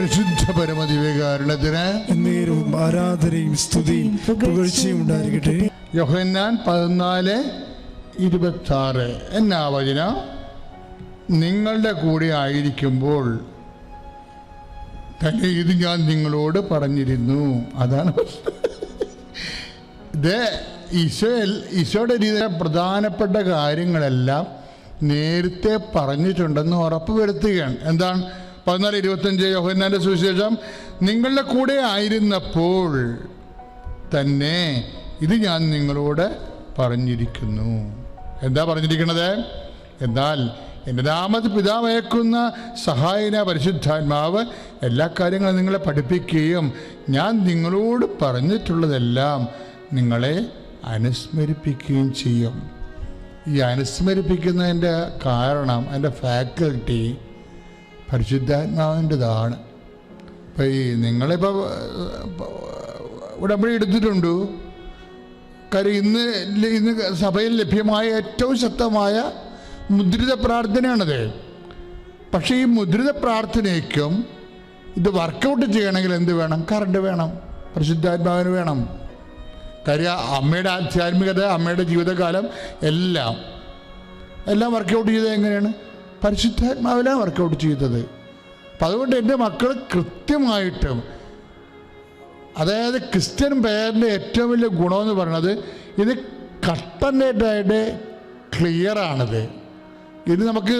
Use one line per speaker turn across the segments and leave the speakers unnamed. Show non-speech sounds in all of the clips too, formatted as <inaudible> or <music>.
പരിശുദ്ധ പരമദിവ്യകാരണത്തിന്
എന്നേരവും ആരാധനയും സ്തുതിയും പുകഴ്ചയും ഉണ്ടായിരിക്കട്ടെ.
യോഹന്നാൻ പതിനാല് ഇരുപത്തി ആറ് എന്നാ വചന? നിങ്ങളുടെ കൂടെ ആയിരിക്കുമ്പോൾ തന്നെ ഇത് ഞാൻ നിങ്ങളോട് പറഞ്ഞിരുന്നു. അതാണ് ഇത് ഈശോ ഈശോയുടെ രീതിയിലെ പ്രധാനപ്പെട്ട കാര്യങ്ങളെല്ലാം നേരത്തെ പറഞ്ഞിട്ടുണ്ടെന്ന് ഉറപ്പ് വരുത്തുകയാണ് എന്താണ്? പതിനാല് ഇരുപത്തഞ്ച് യോഹന്നാന്റെ സുവിശേഷം. നിങ്ങളുടെ കൂടെ ആയിരുന്നപ്പോൾ തന്നെ ഇത് ഞാൻ നിങ്ങളോട് പറഞ്ഞിരിക്കുന്നു. എന്താ പറഞ്ഞിരിക്കുന്നത് എന്നാൽ എന്റെ നാമത് പിതാവയക്കുന്ന സഹായന പരിശുദ്ധാത്മാവ് എല്ലാ കാര്യങ്ങളും നിങ്ങളെ പഠിപ്പിക്കുകയും ഞാൻ നിങ്ങളോട് പറഞ്ഞിട്ടുള്ളതെല്ലാം നിങ്ങളെ അനുസ്മരിപ്പിക്കുകയും ചെയ്യും. ഈ അനുസ്മരിപ്പിക്കുന്നതിന്റെ കാരണം അതിന്റെ ഫാക്കൽറ്റി പരിശുദ്ധാത്മാവിന്റെതാണ്. അപ്പം ഈ നിങ്ങളിപ്പോൾ ഉടമ്പടി എടുത്തിട്ടുണ്ട്. കാര്യം ഇന്ന് ഇന്ന് സഭയിൽ ലഭ്യമായ ഏറ്റവും ശക്തമായ മുദ്രിത പ്രാർത്ഥനയാണത്. പക്ഷേ ഈ മുദ്രിത പ്രാർത്ഥനയ്ക്കും ഇത് വർക്കൗട്ട് ചെയ്യണമെങ്കിൽ എന്ത് വേണം? കറണ്ട് വേണം. പരിശുദ്ധാത്മാവിന് വേണം. കാര്യം അമ്മയുടെ ആധ്യാത്മികത അമ്മയുടെ ജീവിതകാലം എല്ലാം എല്ലാം വർക്കൗട്ട് ചെയ്തത് എങ്ങനെയാണ്? പരിശുദ്ധാത്മാവിലാണ് വർക്കൗട്ട് ചെയ്തത്. അപ്പം അതുകൊണ്ട് എന്റെ മക്കൾ കൃത്യമായിട്ടും അതായത് ക്രിസ്ത്യൻ പേരിന്റെ ഏറ്റവും വലിയ ഗുണമെന്ന് പറയുന്നത് ഇത് കട്ടന്റെതായിട്ട് ക്ലിയറാണിത് ഇത് നമുക്ക്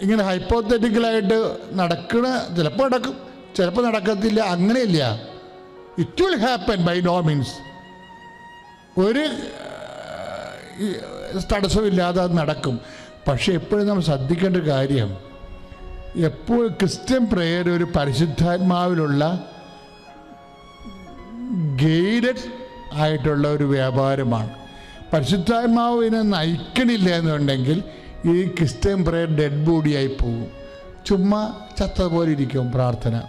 ഇങ്ങനെ ഹൈപ്പോത്തറ്റിക്കലായിട്ട് നടക്കണ ചിലപ്പോൾ നടക്കും ചിലപ്പോൾ നടക്കത്തില്ല അങ്ങനെയില്ല. It will happen by no means ഒരു ഇല്ലാതെ അത് നടക്കും. പക്ഷെ എപ്പോഴും നമ്മൾ ശ്രദ്ധിക്കേണ്ട കാര്യം എപ്പോൾ ക്രിസ്ത്യൻ പ്രേയർ ഒരു പരിശുദ്ധാത്മാവിലുള്ള ഗൈഡഡ് ആയിട്ടുള്ള ഒരു വ്യാപാരമാണ്. പരിശുദ്ധാത്മാവിനെ നയിക്കണില്ല എന്നുണ്ടെങ്കിൽ ഈ ക്രിസ്ത്യൻ പ്രേയർ ഡെഡ് ബോഡിയായി പോകും. ചുമ്മാ ചത്ത പോലെ ഇരിക്കും പ്രാർത്ഥന.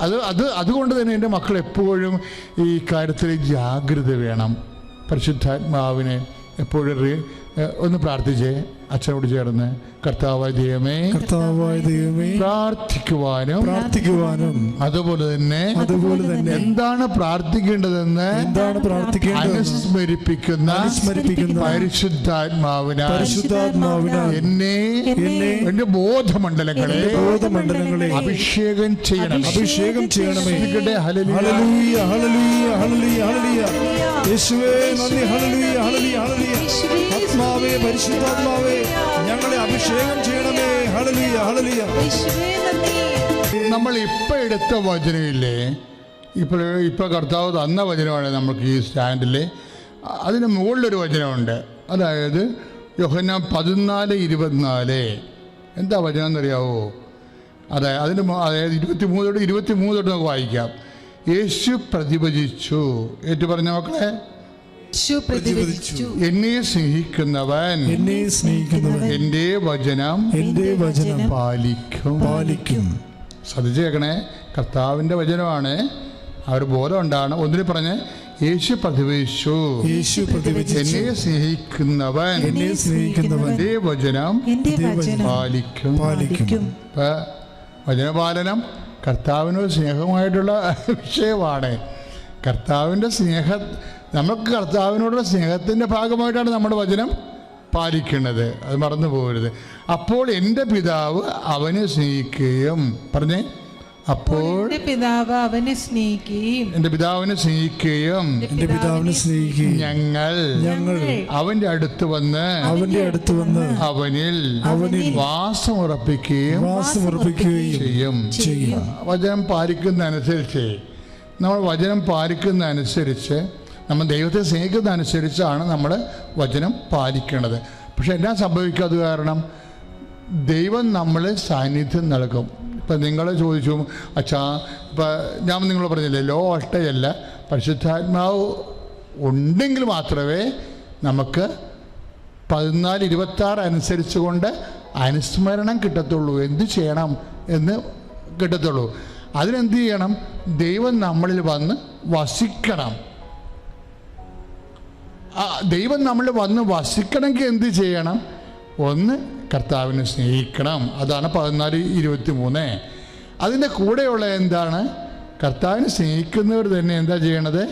അത് അത് അതുകൊണ്ട് തന്നെ എന്റെ മക്കൾ എപ്പോഴും ഈ കാര്യത്തിൽ ജാഗ്രത വേണം. പരിശുദ്ധാത്മാവിനെ എപ്പോഴും ഒന്ന് പ്രാർത്ഥിച്ചേ. അച്ഛനോട് ചേർന്ന് കർത്താവായ ദൈവമേ
കർത്താവായ ദൈവമേ
പ്രാർത്ഥിക്കുവാനും
പ്രാർത്ഥിക്കുവാനും
അതുപോലെ തന്നെ
അതുപോലെ തന്നെ
എന്താണ് പ്രാർത്ഥിക്കേണ്ടതെന്ന്
എന്താണ് പ്രാർത്ഥിക്കേണ്ടത്
അനുസ്മരിപ്പിക്കുന്ന
അനുസ്മരിപ്പിക്കുന്ന
പരിശുദ്ധാത്മാവിനാൽ
പരിശുദ്ധാത്മാവിനാൽ
എന്നെ
എന്നെ
എന്റെ ബോധമണ്ഡലങ്ങളെ
ബോധമണ്ഡലങ്ങളെ
അഭിഷേകം ചെയ്യണം.
അഭിഷേകം ചെയ്യണമേ.
Hallelujah.
Hallelujah hallelujah hallelujah hallelujah. യേശുവേ നന്ദി. Hallelujah hallelujah hallelujah. ആത്മാവേ പരിശുദ്ധാത്മാവേ ഞങ്ങളെ അഭിഷേകം ചെയ്യണമേ.
ഹളലിയ ഹളലിയ
നമ്മൾ ഇപ്പൊ എടുത്ത വചനയില്ലേ ഇപ്പോൾ ഇപ്പൊ കർത്താവ് തന്ന വചനമാണ് നമുക്ക് ഈ സ്റ്റാൻഡിൽ അതിന് മുകളിലൊരു വചനമുണ്ട്. അതായത് യോഹന പതിനാല് ഇരുപത്തിനാല്. എന്താ വചനം എന്നറിയാവോ അതെ അതിന് അതായത് ഇരുപത്തി മൂന്നോട്ട് ഇരുപത്തി മൂന്നോട്ട് നമുക്ക് വായിക്കാം. യേശു പ്രതിഭജിച്ചു. ഏറ്റു പറഞ്ഞ മക്കളെ എന്നെ സ്നേഹിക്കുന്നവൻ
എന്നെ സ്നേഹിക്കുന്നവൻ
എന്റെ വചനം
എന്റെ വചനം
പാലിക്കും.
പാലിക്കും.
ശ്രദ്ധിച്ചേക്കണേ കർത്താവിന്റെ വചനമാണ്. ആ ഒരു ബോധം ഉണ്ടാണ് ഒന്നിന് പറഞ്ഞ് യേശു പ്രതിവേശു
യേശു പ്രതിവചിച്ചു.
എന്നെ സ്നേഹിക്കുന്നവൻ
എന്നെ സ്നേഹിക്കുന്നവൻ
എന്റെ വചനം
എന്റെ വചനം
പാലിക്കും.
പാലിക്കും.
വചനപാലനം കർത്താവിനോട് സ്നേഹമായിട്ടുള്ള വിഷയമാണ്. കർത്താവിന്റെ സ്നേഹ നമുക്ക് കർത്താവിനോടുള്ള സ്നേഹത്തിന്റെ ഭാഗമായിട്ടാണ് നമ്മുടെ വചനം പാലിക്കുന്നത്. അത് മറന്നു പോകരുത്. അപ്പോൾ എന്റെ പിതാവ് അവനെ സ്നേഹിക്കുകയും പറഞ്ഞേ അപ്പോൾ
എന്റെ പിതാവ് അവനെ സ്നേഹിക്കുകയും
എന്റെ പിതാവിനെ സ്നേഹിക്കുകയും
എന്റെ പിതാവിനെ സ്നേഹിക്കുകയും
ഞങ്ങൾ
ഞങ്ങൾ
അവന്റെ അടുത്ത് വന്ന്
അവന്റെ അടുത്ത് വന്ന്
അവനിൽ
അവനിൽ
വാസം
ഉറപ്പിക്കുകയും വാസം ഉറപ്പിക്കുകയും
ചെയ്യും.
ചെയ്യും.
വചനം പാലിക്കുന്ന അനുസരിച്ച് നമ്മൾ വചനം പാലിക്കുന്നതനുസരിച്ച് നമ്മൾ ദൈവത്തെ സ്നേഹിക്കുന്നതനുസരിച്ചാണ് നമ്മൾ വചനം പാലിക്കേണ്ടത്. പക്ഷെ എന്നാ അത് കാരണം? ദൈവം നമ്മൾ സാന്നിധ്യം നൽകും. ഇപ്പം നിങ്ങൾ ചോദിച്ചു അച്ഛാ ഇപ്പം ഞാൻ നിങ്ങൾ പറഞ്ഞില്ലേ ലോ ഒട്ടയല്ല പരിശുദ്ധാത്മാവ് ഉണ്ടെങ്കിൽ മാത്രമേ നമുക്ക് പതിനാല് ഇരുപത്താറ് അനുസരിച്ച് കൊണ്ട് അനുസ്മരണം കിട്ടത്തുള്ളൂ. എന്ത് ചെയ്യണം എന്ന് കിട്ടത്തുള്ളൂ. അതിനെന്ത് ചെയ്യണം? ദൈവം നമ്മളിൽ വന്ന് വസിക്കണം. ദൈവം നമ്മൾ വന്ന് വസിക്കണമെങ്കിൽ എന്ത് ചെയ്യണം? ഒന്ന് കർത്താവിനെ സ്നേഹിക്കണം. അതാണ് പതിനാല് ഇരുപത്തി മൂന്ന് അതിന്റെ കൂടെയുള്ള എന്താണ്? കർത്താവിനെ സ്നേഹിക്കുന്നവർ തന്നെ എന്താ ചെയ്യണത്?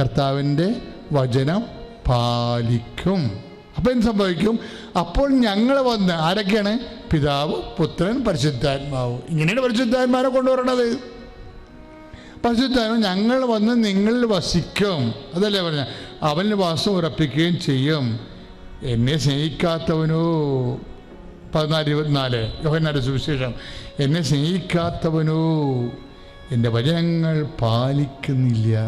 കർത്താവിന്റെ വചനം പാലിക്കും. അപ്പം എന്ത് സംഭവിക്കും? അപ്പോൾ ഞങ്ങൾ വന്ന് ആരൊക്കെയാണ്? പിതാവ് പുത്രൻ പരിശുദ്ധാത്മാവ്. ഇങ്ങനെയാണ് പരിശുദ്ധാത്മാരെ കൊണ്ടുവരണത്. പരിശുദ്ധാത്മാവ് ഞങ്ങൾ വന്ന് നിങ്ങളിൽ വസിക്കും. അതല്ലേ പറഞ്ഞ അവനിൽ വാസം ഉറപ്പിക്കുകയും ചെയ്യും. എന്നെ സ്നേഹിക്കാത്തവനോ പതിനാല് ഇരുപത്തിനാല് യോഹന്നാന്റെ സുവിശേഷം. എന്നെ സ്നേഹിക്കാത്തവനോ എന്റെ വചനങ്ങൾ പാലിക്കുന്നില്ല.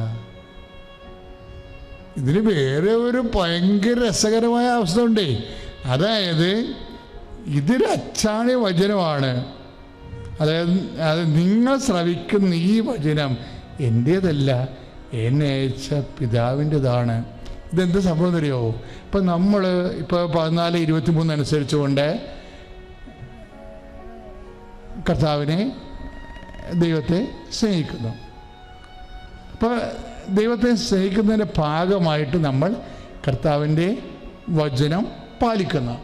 ഇതിന് വേറെ ഒരു ഭയങ്കര രസകരമായ അവസ്ഥ ഉണ്ടേ അതായത് ഇതൊരു അച്ചാണി വചനമാണ്. അതായത് അത് നിങ്ങൾ ശ്രവിക്കുന്ന ഈ വചനം എന്റേതല്ല എന്നെ അയച്ച പിതാവിന്റെതാണ്. ഇതെന്ത് സംഭവം അറിയോ ഇപ്പം നമ്മൾ ഇപ്പോൾ പതിനാല് ഇരുപത്തി മൂന്ന് അനുസരിച്ചുകൊണ്ട് കർത്താവിനെ ദൈവത്തെ സ്നേഹിക്കുന്നു. അപ്പോൾ ദൈവത്തെ സ്നേഹിക്കുന്നതിന്റെ ഭാഗമായിട്ട് നമ്മൾ കർത്താവിന്റെ വചനം പാലിക്കുന്നു.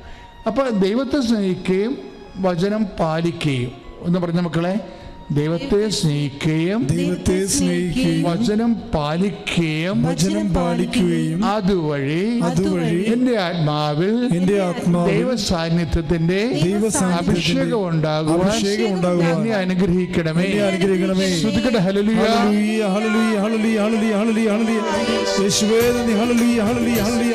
അപ്പോൾ ദൈവത്തെ സ്നേഹിക്കുകയും വചനം പാലിക്കുകയും എന്ന് പറഞ്ഞ മക്കളെ ദൈവത്തെ സ്നേഹിക്കുകയും
ദൈവത്തെ സ്നേഹിക്കുകയും
വചനം പാലിക്കുകയും
വചനം പാലിക്കുകയും
അതുവഴി
അതുവഴി
എന്റെ ആത്മാവിൽ
എന്റെ ആത്മാവ്
ദൈവ സാന്നിധ്യത്തിന്റെ
ദൈവ
അഭിഷേകം ഉണ്ടാകുവാൻ
അഭിഷേകം ഉണ്ടാകുവാൻ
എന്നെ അനുഗ്രഹിക്കണമേ
അനുഗ്രഹിക്കണമേ.
ശ്രുതിക്കട്ടെ
hallelujah hallelujah, hallelujah, hallelujah, hallelujah. യേശുവേ. Hallelujah, hallelujah,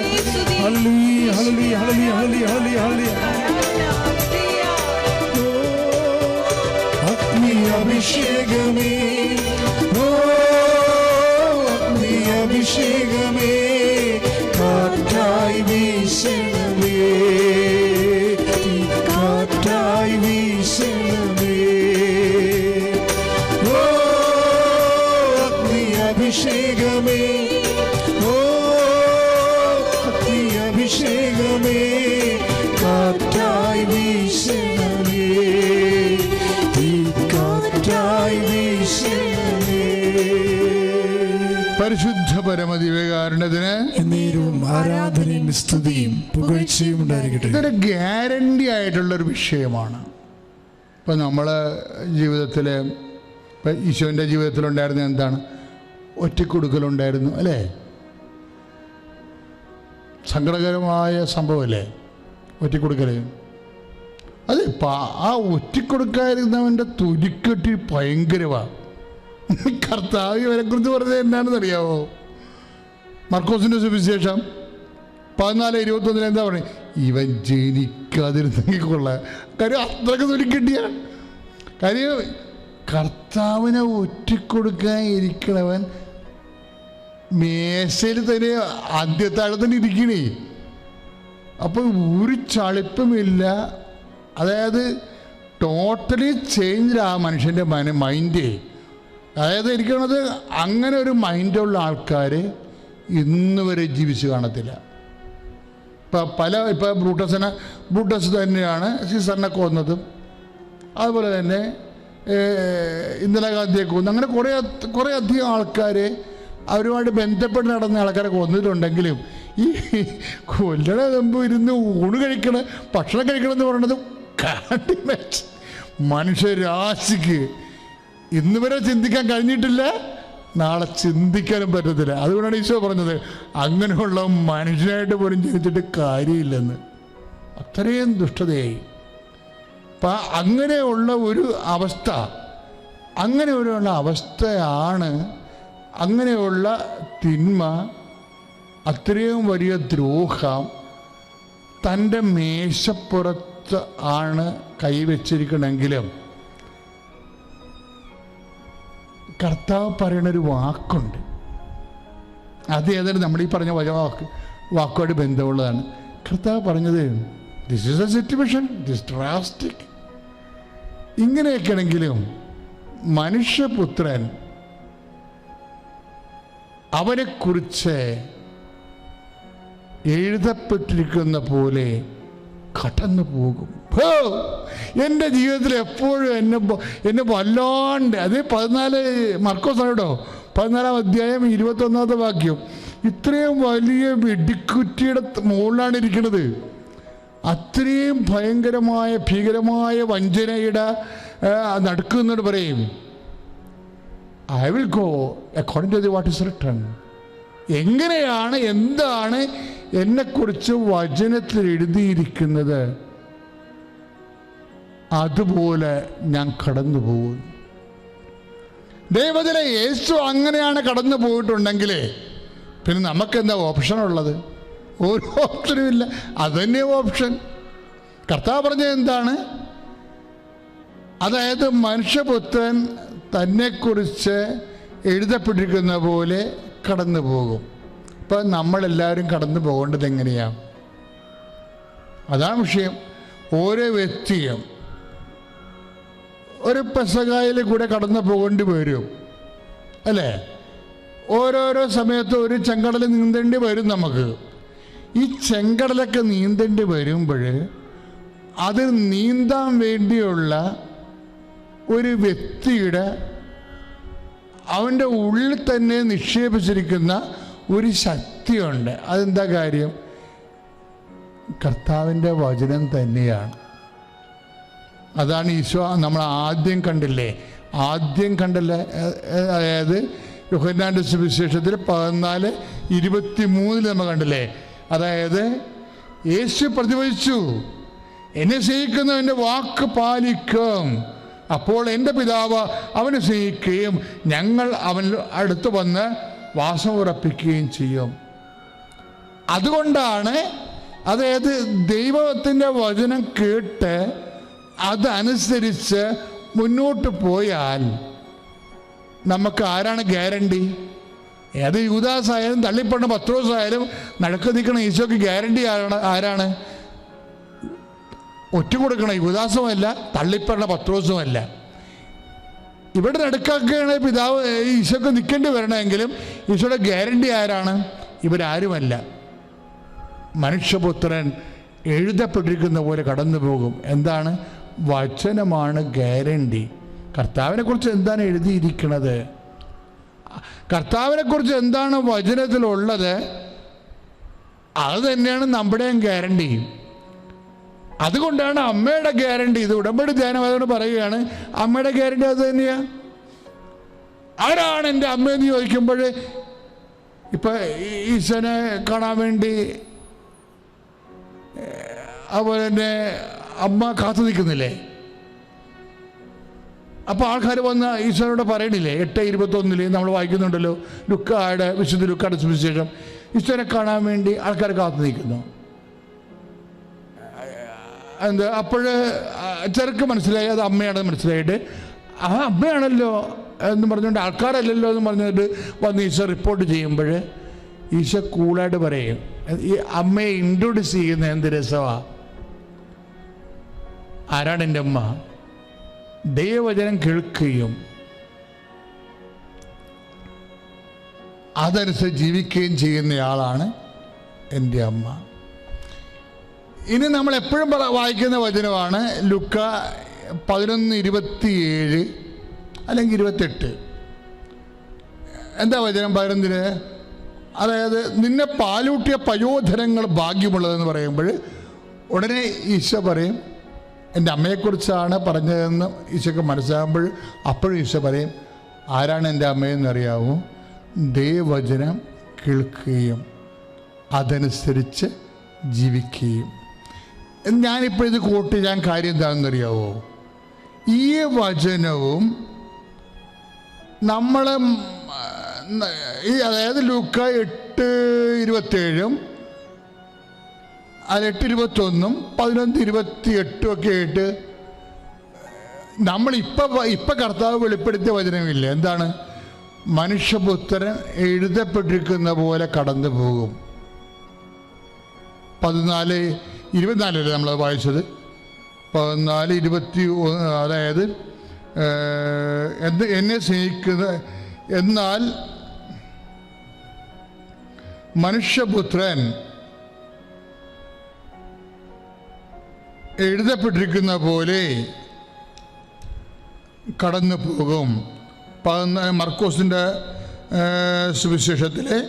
hallelujah, hallelujah, hallelujah, hallelujah. അഭിഷേകമേ ഓ അഗ്നി അഭിഷേകമേ കാറ്റായി വീശണമേ
പരിശുദ്ധ പരമദിവകാരുണ്യത്തിന്
എന്നേരവും ആരാധനയും സ്തുതിയും പുകഴ്ചയും ഉണ്ടായിരിക്കട്ടെ.
ഇതൊരു ഗ്യാരണ്ടി ആയിട്ടുള്ളൊരു വിഷയമാണ്. ഇപ്പം നമ്മൾ ജീവിതത്തിൽ ഇപ്പം ഈശോന്റെ ജീവിതത്തിലുണ്ടായിരുന്ന എന്താണ്? ഒറ്റക്കൊടുക്കലുണ്ടായിരുന്നു അല്ലേ? സങ്കടകരമായ സംഭവമല്ലേ? ഒറ്റക്കൊടുക്കൽ അത് ആ ഒറ്റക്കൊടുക്കാതിരുന്നവന്റെ തുരിക്കെട്ടി ഭയങ്കരമാണ് കർത്താവ് ഇവരെക്കുറിച്ച് പറഞ്ഞത് എന്നാണെന്ന് അറിയാവോ മർക്കോസിന്റെ സുവിശേഷം പതിനാല് ഇരുപത്തൊന്നിൽ എന്താ പറയുക? ഇവൻ ജനിക്കാതിരുന്നെങ്കിൽ കൊള്ളാം. കാര്യം അത്രയ്ക്ക് കിട്ടിയ. കാര്യം കർത്താവിനെ ഒറ്റിക്കൊടുക്കാൻ ഇരിക്കണവൻ മേശയിൽ തന്നെ ആദ്യത്താഴത്തിന് ഇരിക്കണേ. അപ്പോൾ ഒരു ചളിപ്പുമില്ല അതായത് ടോട്ടലി ചേഞ്ച് ആ മനുഷ്യന്റെ മൈൻഡ് അതായത് ഇരിക്കണത് അങ്ങനെ ഒരു മൈൻഡുള്ള ആൾക്കാർ ഇന്ന് വരെ ജീവിച്ച് കാണത്തില്ല. ഇപ്പം പല ഇപ്പം ബ്രൂട്ടസിനെ ബ്രൂട്ടസ് തന്നെയാണ് സീസറിനെ കൊന്നതും. അതുപോലെ തന്നെ ഇന്ദിരാഗാന്ധിയെ കൊന്നു. അങ്ങനെ കുറേ കുറേ അധികം ആൾക്കാരെ അവരുമായിട്ട് ബന്ധപ്പെട്ട് നടന്ന ആൾക്കാരെ കൊന്നിട്ടുണ്ടെങ്കിലും ഈ കൊല്ലണ മുമ്പ് ഇരുന്ന് ഊണ് കഴിക്കണ ഭക്ഷണം കഴിക്കണം എന്ന് പറയുന്നത് കാട്ടി മനുഷ്യരാശിക്ക് ഇന്ന് വരെ ചിന്തിക്കാൻ കഴിഞ്ഞിട്ടില്ല. നാളെ ചിന്തിക്കാനും പറ്റത്തില്ല. അതുകൊണ്ടാണ് ഈശോ പറഞ്ഞത് അങ്ങനെയുള്ള മനുഷ്യനായിട്ട് പോലും ജനിച്ചിട്ട് കാര്യമില്ലെന്ന്. അത്രയും ദുഷ്ടതയായി. അപ്പം അങ്ങനെയുള്ള ഒരു അവസ്ഥ അങ്ങനെ അങ്ങനെയുള്ള അവസ്ഥയാണ് അങ്ങനെയുള്ള തിന്മ അത്രയും വലിയ ദ്രോഹം തന്റെ മേശപ്പുറത്ത് ആണ് കൈവച്ചിരിക്കണമെങ്കിലും കർത്താവ് പറയണൊരു വാക്കുണ്ട്. അത് ഏതായാലും നമ്മൾ ഈ പറഞ്ഞ വാക്ക് വാക്കുമായിട്ട് ബന്ധമുള്ളതാണ്. കർത്താവ് പറഞ്ഞത് this is a situation this drastic ഇങ്ങനെയൊക്കെയാണെങ്കിലും മനുഷ്യപുത്രൻ അവനെക്കുറിച്ച് എഴുതപ്പെട്ടിരിക്കുന്ന പോലെ കടന്നു പോകും! എന്റെ ജീവിതത്തിൽ എപ്പോഴും എന്നെ എന്നെ വല്ലാണ്ട് അത് പതിനാല് മർക്കോസ് ആണോ പതിനാലാം അധ്യായം ഇരുപത്തൊന്നാമത്തെ വാക്യം. ഇത്രയും വലിയ വെടിക്കുറ്റിയുടെ മുകളിലാണ് ഇരിക്കുന്നത്. അത്രയും ഭയങ്കരമായ ഭീകരമായ വഞ്ചനയുടെ നടക്കുന്നുണ്ട് പറയും. I will go according to the what is return എങ്ങനെയാണ് എന്താണ് എന്നെക്കുറിച്ച് വചനത്തിൽ എഴുതിയിരിക്കുന്നത് അതുപോലെ ഞാൻ കടന്നു പോകും ദൈവത്തിലെ യേശു അങ്ങനെയാണ് കടന്നു പോയിട്ടുണ്ടെങ്കിൽ പിന്നെ നമുക്കെന്താ ഓപ്ഷൻ ഉള്ളത്? ഒരു ഓപ്ഷനും ഇല്ല. അതന്നെ ഓപ്ഷൻ കർത്താവ് പറഞ്ഞത് എന്താണ്? അതായത് മനുഷ്യപുത്രൻ തന്നെക്കുറിച്ച് എഴുതപ്പെട്ടിരിക്കുന്ന പോലെ കടന്നു പോകും. ഇപ്പം നമ്മളെല്ലാവരും കടന്നു പോകേണ്ടത് എങ്ങനെയാണ് അതാണ് വിഷയം. ഓരോ വ്യക്തിയും ഒരു പെസകായിൽ കൂടെ കടന്നു പോകേണ്ടി വരും. അല്ലേ? ഓരോരോ സമയത്ത് ഒരു ചെങ്കടൽ നീന്തേണ്ടി വരും നമുക്ക്. ഈ ചെങ്കടലൊക്കെ നീന്തേണ്ടി വരുമ്പോൾ അത് നീന്താൻ വേണ്ടിയുള്ള ഒരു വ്യക്തിയുടെ അവന്റെ ഉള്ളിൽ തന്നെ നിക്ഷേപിച്ചിരിക്കുന്ന ഒരു ശക്തിയുണ്ട്. അതെന്താ കാര്യം? കർത്താവിന്റെ വചനം തന്നെയാണ്. അതാണ് ഈശോ നമ്മൾ ആദ്യം കണ്ടില്ലേ? ആദ്യം കണ്ടല്ലേ അതായത് യുഹന്നാന്റെ സുവിശേഷത്തിൽ പതിനാല് ഇരുപത്തി മൂന്നിൽ നമ്മൾ കണ്ടില്ലേ? അതായത് യേശു പ്രതിവചിച്ചു എന്നെ സ്നേഹിക്കുന്നവന്റെ വാക്ക് പാലിക്കും. അപ്പോൾ എന്റെ പിതാവ് അവനെ സ്നേഹിക്കുകയും ഞങ്ങൾ അവൻ അടുത്ത് വന്ന് വാസം ഉറപ്പിക്കുകയും ചെയ്യും. അതുകൊണ്ടാണ് അതായത് ദൈവത്തിന്റെ വചനം കേട്ട് അതനുസരിച്ച് മുന്നോട്ട് പോയാൽ നമുക്ക് ആരാണ് ഗ്യാരണ്ടി? ഏത് യൂദാസ് ആയാലും തള്ളിപ്പണ്ണ പത്രോസ് ആയാലും നടക്കു നിൽക്കണ ഈശോക്ക് ഗ്യാരണ്ടി ആരാണ്? ആരാണ്? ഒറ്റ കൊടുക്കണ യുവദാസുമല്ല തള്ളിപ്പറണ പത്രോസുമല്ല. ഇവിടെ നടുക്കാക്കുകയാണ് പിതാവ് ഈശോക്ക് നിൽക്കേണ്ടി വരണമെങ്കിലും ഈശോയുടെ ഗ്യാരണ്ടി ആരാണ്? ഇവരാരുമല്ല. മനുഷ്യപുത്രൻ എഴുതപ്പെട്ടിരിക്കുന്ന പോലെ കടന്നു പോകും എന്താണ്? വചനമാണ് ഗ്യാരണ്ടി. കർത്താവിനെക്കുറിച്ച് എന്താണ് എഴുതിയിരിക്കുന്നത്? കർത്താവിനെക്കുറിച്ച് എന്താണ് വചനത്തിലുള്ളത്? അത് തന്നെയാണ് നമ്മുടെയും ഗ്യാരണ്ടി അതുകൊണ്ടാണ് അമ്മയുടെ ഗ്യാരണ്ടി ഇത് ഉടമ്പടി ധ്യാനമായതുകൊണ്ട് പറയുകയാണ്. അമ്മയുടെ ഗ്യാരണ്ടി അത് തന്നെയാ. ആരാണ് എന്റെ അമ്മയെന്ന് ചോദിക്കുമ്പോൾ ഇപ്പൊ ഈശ്വനെ കാണാൻ വേണ്ടി അതുപോലെ തന്നെ അമ്മ കാത്തു നിൽക്കുന്നില്ലേ? അപ്പോൾ ആൾക്കാർ വന്ന് ഈശോനോട് പറയണില്ലേ? എട്ട് ഇരുപത്തൊന്നിൽ നമ്മൾ വായിക്കുന്നുണ്ടല്ലോ. ലുക്കായുടെ വിശുദ്ധ ലുക്കാട് സുവിശേഷം. ഈശോനെ കാണാൻ വേണ്ടി ആൾക്കാർ കാത്തു നിൽക്കുന്നു. എന്ത് അപ്പോൾ ചെറുക്ക് മനസ്സിലായി അത് അമ്മയാണെന്ന് മനസ്സിലായിട്ട്. ആ അമ്മയാണല്ലോ എന്ന് പറഞ്ഞുകൊണ്ട് ആൾക്കാരല്ലല്ലോ എന്ന് പറഞ്ഞിട്ട് വന്ന് ഈശോ റിപ്പോർട്ട് ചെയ്യുമ്പോൾ ഈശോ കൂളായിട്ട് പറയും ഈ അമ്മയെ ഇൻട്രൊഡ്യൂസ് ചെയ്യുന്ന എന്ത് രസമാ? ആരാണ് എന്റെ അമ്മ? ദൈവവചനം കേൾക്കുകയും അതനുസരിച്ച് ജീവിക്കുകയും ചെയ്യുന്നയാളാണ് എന്റെ അമ്മ. ഇനി നമ്മൾ എപ്പോഴും വായിക്കുന്ന വചനമാണ് ലുക്ക പതിനൊന്ന് ഇരുപത്തിയേഴ് അല്ലെങ്കിൽ ഇരുപത്തെട്ട്. എന്താ വചനം പതിനൊന്നിന്? അതായത് നിന്നെ പാലൂട്ടിയ പയോധനങ്ങൾ ഭാഗ്യമുള്ളതെന്ന് പറയുമ്പോൾ ഉടനെ ഈശോ പറയും എന്റെ അമ്മയെക്കുറിച്ചാണ് പറഞ്ഞതെന്ന് ഈശോക്ക് മനസ്സിലാകുമ്പോൾ അപ്പോഴും ഈശോ പറയും ആരാണ് എന്റെ അമ്മയെന്ന് അറിയാവൂ? ദൈവവചനം കേൾക്കുകയും അതനുസരിച്ച് ജീവിക്കുകയും ഞാനിപ്പോൾ ഇത് കൂട്ടി ഞാൻ കാര്യം എന്താണെന്നറിയാവോ? ഈ വചനവും നമ്മൾ ഈ അതായത് ലൂക്ക എട്ട് ഇരുപത്തേഴും അത് എട്ട് ഇരുപത്തൊന്നും പതിനൊന്ന് ഇരുപത്തി എട്ടും ഒക്കെ ആയിട്ട് നമ്മളിപ്പോൾ ഇപ്പം കർത്താവ് വെളിപ്പെടുത്തിയ വചനമില്ല? എന്താണ്? മനുഷ്യപുത്രൻ എഴുതപ്പെട്ടിരിക്കുന്ന പോലെ കടന്നു പോകും പതിനാല് ഇരുപത്തിനാലല്ലേ നമ്മൾ വായിച്ചത്? പതിനാല് ഇരുപത്തി അതായത് എന്ത് എന്നെ സ്നേഹിക്കുന്ന എന്നാൽ മനുഷ്യപുത്രൻ എഴുതപ്പെട്ടിരിക്കുന്ന പോലെ കടന്നു പോകും. പതിനാല് മർക്കോസിന്റെ സുവിശേഷത്തിലെ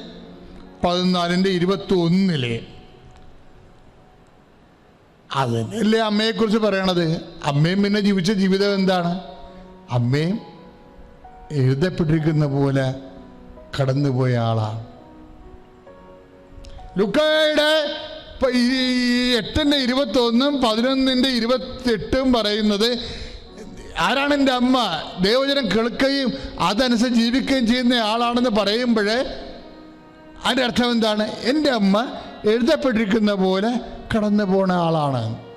പതിനാലിന്റെ ഇരുപത്തി ഒന്നിലെ അതിനല്ലേ അമ്മയെക്കുറിച്ച് പറയണത്? അമ്മയും പിന്നെ ജീവിച്ച ജീവിതം എന്താണ്? അമ്മയും എഴുതപ്പെട്ടിരിക്കുന്ന പോലെ കടന്നുപോയ ആളാണ്. ലുക്കയുടെ ഈ എട്ടിന്റെ ഇരുപത്തൊന്നും പതിനൊന്നിന്റെ ഇരുപത്തെട്ടും പറയുന്നത് ആരാണ് എന്റെ അമ്മ? ദൈവജനം കേൾക്കുകയും അതനുസരിച്ച് ജീവിക്കുകയും ചെയ്യുന്ന ആളാണെന്ന് പറയുമ്പോൾ അതിന്റെ അർത്ഥം എന്താണ്? എന്റെ അമ്മ എഴുതപ്പെട്ടിരിക്കുന്ന പോലെ കടന്നു പോണ ആളാണ്.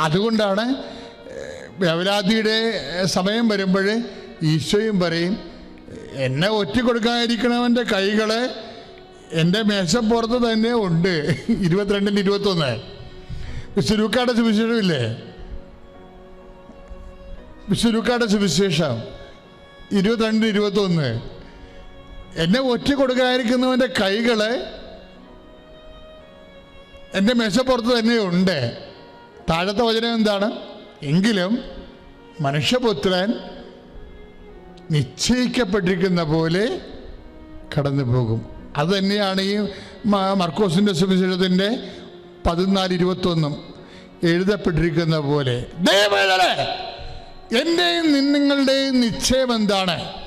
അതുകൊണ്ടാണ് വ്യവലാതിയുടെ സമയം വരുമ്പോൾ ഈശോയും പറയും എന്നെ ഒറ്റ കൊടുക്കാതിരിക്കണവന്റെ കൈകൾ എന്റെ മേശപ്പുറത്ത് തന്നെ ഉണ്ട്. <laughs> ഇരുപത്തിരണ്ടിന് ഇരുപത്തൊന്ന്. വിശ്വരൂക്കാട സുവിശേഷമില്ലേ? വിശ്വരൂക്കാട സുവിശേഷം. ഇരുപത്തിരണ്ട് ഇരുപത്തൊന്ന്. എന്നെ ഒറ്റ കൊടുക്കാതിരിക്കുന്നവന്റെ കൈകൾ എന്റെ മേശപ്പുറത്ത് തന്നെ ഉണ്ട്. താഴത്തെ വചനം എന്താണ്? എങ്കിലും മനുഷ്യപുത്രൻ നിശ്ചയിക്കപ്പെട്ടിരിക്കുന്ന പോലെ കടന്നു പോകും. അത് തന്നെയാണ് ഈ മർക്കോസിന്റെ സുവിശേഷത്തിന്റെ പതിനാല് ഇരുപത്തൊന്നും എഴുതപ്പെട്ടിരിക്കുന്ന പോലെ. എന്റെയും നിങ്ങളുടെയും നിശ്ചയം എന്താണ്?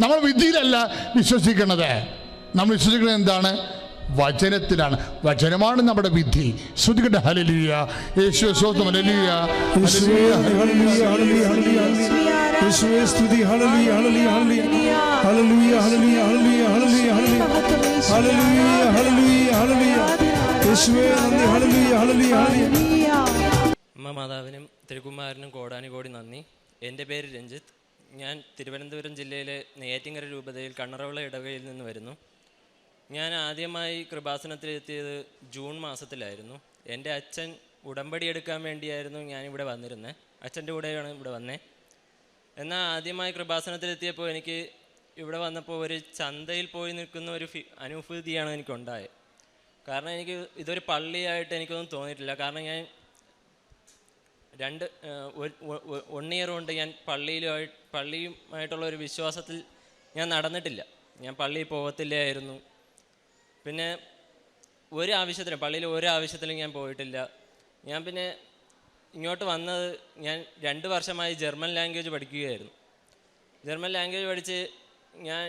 നമ്മൾ വിധിയിലല്ല വിശ്വസിക്കുന്നത് നമ്മൾ വിശ്വസിക്കുന്നത് എന്താണ്? വചനത്തിലാണ്. വചനമാണ് നമ്മുടെ വിധി. ശ്രദ്ധിക്കട്ടെ ഹലലിയ യേശു സ്വന്തം ഹലലിയ
അമ്മ മാതാവിനും തിരുകുമാരനും കോടാനുകോടി നന്ദി. എന്റെ പേര് രഞ്ജിത്ത്. ഞാൻ തിരുവനന്തപുരം ജില്ലയിലെ നെയ്യാറ്റിങ്കര രൂപതയിൽ കണ്ണറവിള ഇടവകയിൽ നിന്ന് വരുന്നു. ഞാൻ ആദ്യമായി കൃപാസനത്തിലെത്തിയത് ജൂൺ മാസത്തിലായിരുന്നു. എന്റെ അച്ഛൻ ഉടമ്പടി എടുക്കാൻ വേണ്ടിയായിരുന്നു ഞാൻ ഇവിടെ വന്നിരുന്നത് അച്ഛന്റെ കൂടെയാണ് ഇവിടെ വന്നേ. എന്നാൽ ആദ്യമായി കൃപാസനത്തിലെത്തിയപ്പോൾ എനിക്ക് ഇവിടെ വന്നപ്പോൾ ഒരു ചന്തയിൽ പോയി നിൽക്കുന്ന ഒരു ഫി അനുഭൂതിയാണ് എനിക്കുണ്ടായത്. കാരണം എനിക്ക് ഇതൊരു പള്ളിയായിട്ട് എനിക്കൊന്നും തോന്നിയിട്ടില്ല. കാരണം ഞാൻ രണ്ട് വൺ ഇയർ കൊണ്ട് ഞാൻ പള്ളിയിലുമായി പള്ളിയുമായിട്ടുള്ള ഒരു വിശ്വാസത്തിൽ ഞാൻ നടന്നിട്ടില്ല. ഞാൻ പള്ളിയിൽ പോകത്തില്ലായിരുന്നു. പിന്നെ ഒരു ആവശ്യത്തിനും പള്ളിയിൽ ഒരു ആവശ്യത്തിലും ഞാൻ പോയിട്ടില്ല. ഞാൻ പിന്നെ ഇങ്ങോട്ട് വന്നത് ഞാൻ രണ്ട് വർഷമായി ജർമ്മൻ ലാംഗ്വേജ് പഠിക്കുകയായിരുന്നു. ജർമ്മൻ ലാംഗ്വേജ് പഠിച്ച് ഞാൻ